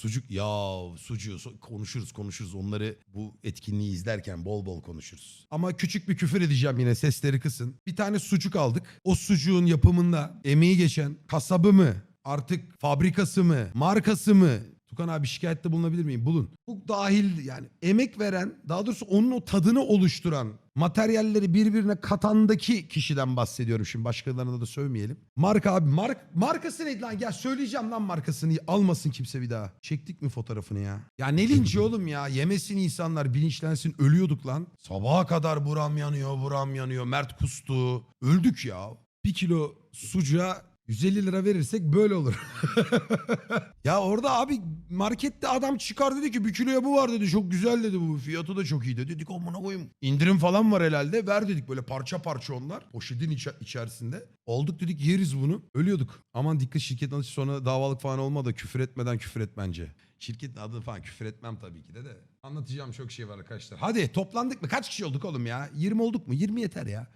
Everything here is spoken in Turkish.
Sucuk ya sucuğu konuşuruz konuşuruz onları bu etkinliği izlerken bol bol konuşuruz. Ama küçük bir küfür edeceğim yine sesleri kısın. Bir tane sucuk aldık. O sucuğun yapımında emeği geçen kasabı mı artık fabrikası mı markası mı Tukan abi şikayette bulunabilir miyim? Bulun. Bu dahil yani emek veren daha doğrusu onun o tadını oluşturan materyalleri birbirine katandaki kişiden bahsediyorum şimdi başkalarına da sövmeyelim. Marka abi mark, markası neydi lan? Gel söyleyeceğim lan markasını almasın kimse bir daha. Çektik mi fotoğrafını ya? Ya ne linci oğlum ya yemesin insanlar bilinçlensin ölüyorduk lan. Sabaha kadar buram yanıyor buram yanıyor Mert kustu. Öldük ya. Bir kilo sucuğa 150 lira verirsek böyle olur. ya orada abi markette adam çıkar dedi ki bir kiloya bu var dedi. Çok güzel dedi bu. Fiyatı da çok iyi dedi. Dedik amına koyayım. İndirim falan var herhalde. Ver dedik böyle parça parça onlar. Poşetin içe- içerisinde. Olduk dedik yeriz bunu. Ölüyorduk. Aman dikkat şirketin adı sonra davalık falan olma da küfür etmeden küfür et bence. Şirketin adı falan küfür etmem tabii ki de de. Anlatacağım çok şey var arkadaşlar. Hadi toplandık mı? Kaç kişi olduk oğlum ya? 20 olduk mu? 20 yeter ya.